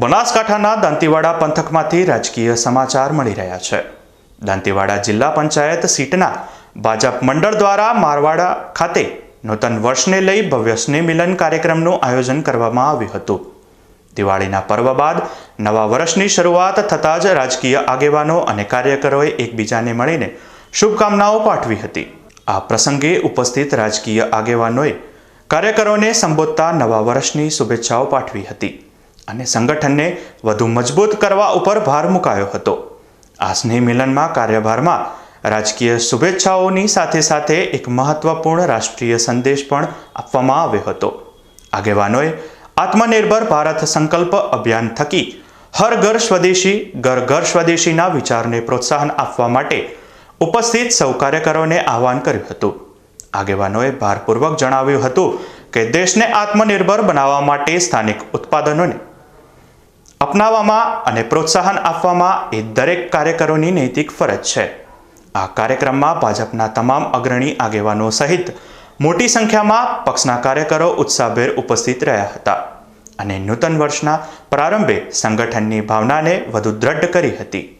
બનાસકાંઠાના દાંતીવાડા પંથકમાંથી રાજકીય સમાચાર મળી રહ્યા છે. દાંતીવાડા જિલ્લા પંચાયત સીટના ભાજપ મંડળ દ્વારા મારવાડા ખાતે નૂતન વર્ષને લઈ ભવ્ય સ્નેહ કાર્યક્રમનું આયોજન કરવામાં આવ્યું હતું. દિવાળીના પર્વ બાદ નવા વર્ષની શરૂઆત થતાં જ રાજકીય આગેવાનો અને કાર્યકરોએ એકબીજાને મળીને શુભકામનાઓ પાઠવી હતી. આ પ્રસંગે ઉપસ્થિત રાજકીય આગેવાનોએ કાર્યકરોને સંબોધતા નવા વર્ષની શુભેચ્છાઓ પાઠવી હતી. અને સંગઠનને વધુ મજબૂત કરવા ઉપર ભાર મુકાયો હતો. આ સ્નેહ મિલનમાં કાર્યભારમાં રાજકીય શુભેચ્છાઓની સાથે સાથે એક મહત્વપૂર્ણ રાષ્ટ્રીય સંદેશ પણ આપવામાં આવ્યો હતો. આગેવાનોએ આત્મનિર્ભર ભારત સંકલ્પ અભિયાન થકી હર ઘર સ્વદેશી, ઘર ઘર સ્વદેશીના વિચારને પ્રોત્સાહન આપવા માટે ઉપસ્થિત સૌ કાર્યકરોને આહવાન કર્યું હતું. આગેવાનોએ ભારપૂર્વક જણાવ્યું હતું કે દેશને આત્મનિર્ભર બનાવવા માટે સ્થાનિક ઉત્પાદનોને અપનાવવામાં અને પ્રોત્સાહન આપવામાં એ દરેક કાર્યકરોની નૈતિક ફરજ છે. આ કાર્યક્રમમાં ભાજપના તમામ અગ્રણી આગેવાનો સહિત મોટી સંખ્યામાં પક્ષના કાર્યકરો ઉત્સાહભેર ઉપસ્થિત રહ્યા હતા અને નૂતન વર્ષના પ્રારંભે સંગઠનની ભાવનાને વધુ દ્રઢ કરી હતી.